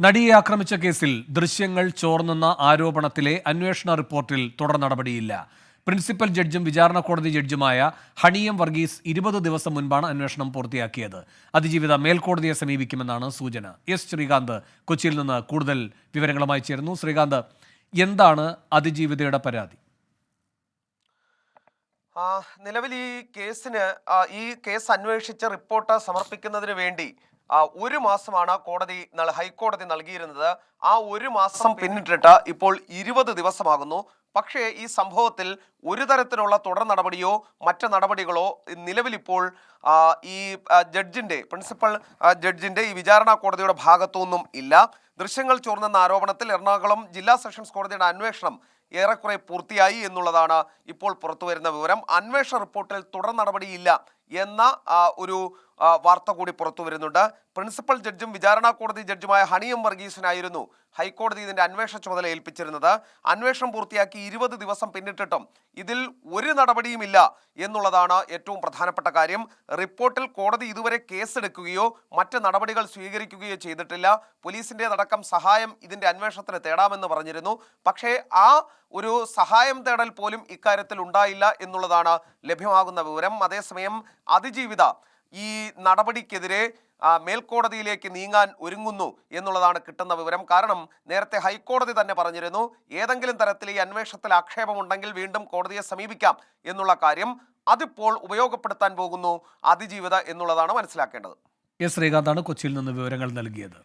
നടിയെ ആക്രമിച്ച കേസിൽ ദൃശ്യങ്ങൾ ചോർന്നെന്ന ആരോപണത്തിലെ അന്വേഷണ റിപ്പോർട്ടിൽ തുടർ നടപടിയില്ല. പ്രിൻസിപ്പൽ ജഡ്ജും വിചാരണ കോടതി ജഡ്ജുമായ ഹണിയം വർഗീസ് ഇരുപത് ദിവസം മുൻപാണ് അന്വേഷണം പൂർത്തിയാക്കിയത്. അതിജീവിത മേൽക്കോടതിയെ സമീപിക്കുമെന്നാണ് സൂചന. എസ് ശ്രീകാന്ത് കൊച്ചിയിൽ നിന്ന് കൂടുതൽ വിവരങ്ങളുമായി ചേരുന്നു. ശ്രീകാന്ത് എന്താണ് അതിജീവിതയുടെ പരാതി? നിലവിൽ ഈ കേസിന് ഈ കേസ് അന്വേഷിച്ച് റിപ്പോർട്ട് സമർപ്പിക്കുന്നതിന് വേണ്ടി ഒരു മാസമാണ് കോടതി ഹൈക്കോടതി നൽകിയിരുന്നത്. ആ ഒരു മാസം പിന്നിട്ടിട്ട് ഇപ്പോൾ ഇരുപത് ദിവസമാകുന്നു. പക്ഷേ ഈ സംഭവത്തിൽ ഒരു തരത്തിലുള്ള തുടർ നടപടിയോ മറ്റ് നടപടികളോ നിലവിലിപ്പോൾ ഈ ജഡ്ജിന്റെ ജഡ്ജിന്റെ പ്രിൻസിപ്പൽ ജഡ്ജിന്റെ ജഡ്ജിന്റെ ഈ വിചാരണ കോടതിയുടെ ഭാഗത്തുനിന്നും ഇല്ല. ദൃശ്യങ്ങൾ ചോർന്നെന്ന ആരോപണത്തിൽ എറണാകുളം ജില്ലാ സെഷൻസ് കോടതിയുടെ അന്വേഷണം ഏറെക്കുറെ പൂർത്തിയായി എന്നുള്ളതാണ് ഇപ്പോൾ പുറത്തുവരുന്ന വിവരം. അന്വേഷണ റിപ്പോർട്ടിൽ തുടർ നടപടിയില്ല. എന്ന ഒരു വാർത്ത കൂടി പുറത്തു വരുന്നുണ്ട്. പ്രിൻസിപ്പൽ ജഡ്ജും വിചാരണ കോടതി ജഡ്ജുമായ ഹണിയം വർഗീസിനായിരുന്നു ഹൈക്കോടതി ഇതിന്റെ അന്വേഷണ ചുമതല ഏൽപ്പിച്ചിരുന്നത്. അന്വേഷണം പൂർത്തിയാക്കി ഇരുപത് ദിവസം പിന്നിട്ടിട്ടും ഇതിൽ ഒരു നടപടിയുമില്ല എന്നുള്ളതാണ് ഏറ്റവും പ്രധാനപ്പെട്ട കാര്യം. റിപ്പോർട്ടിൽ കോടതി ഇതുവരെ കേസെടുക്കുകയോ മറ്റ് നടപടികൾ സ്വീകരിക്കുകയോ ചെയ്തിട്ടില്ല. പോലീസിന്റെതടക്കം സഹായം ഇതിന്റെ അന്വേഷണത്തിന് തേടാമെന്ന് പറഞ്ഞിരുന്നു. പക്ഷേ ആ ഒരു സഹായം തേടൽ പോലും ഇക്കാര്യത്തിൽ ഉണ്ടായില്ല എന്നുള്ളതാണ് ലഭ്യമാകുന്ന വിവരം. അതേസമയം അതിജീവിത ഈ നടപടിക്കെതിരെ മേൽക്കോടതിയിലേക്ക് നീങ്ങാൻ ഒരുങ്ങുന്നു എന്നുള്ളതാണ് കിട്ടുന്ന വിവരം. കാരണം നേരത്തെ ഹൈക്കോടതി തന്നെ പറഞ്ഞിരുന്നു ഏതെങ്കിലും തരത്തിൽ ഈ അന്വേഷണത്തിൽ ആക്ഷേപമുണ്ടെങ്കിൽ വീണ്ടും കോടതിയെ സമീപിക്കാം എന്നുള്ള കാര്യം അതിപ്പോൾ ഉപയോഗപ്പെടുത്താൻ പോകുന്നു അതിജീവിത എന്നുള്ളതാണ് മനസ്സിലാക്കേണ്ടത്. ശ്രീകാന്താണ് കൊച്ചിയിൽ നിന്ന് വിവരങ്ങൾ നൽകിയത്.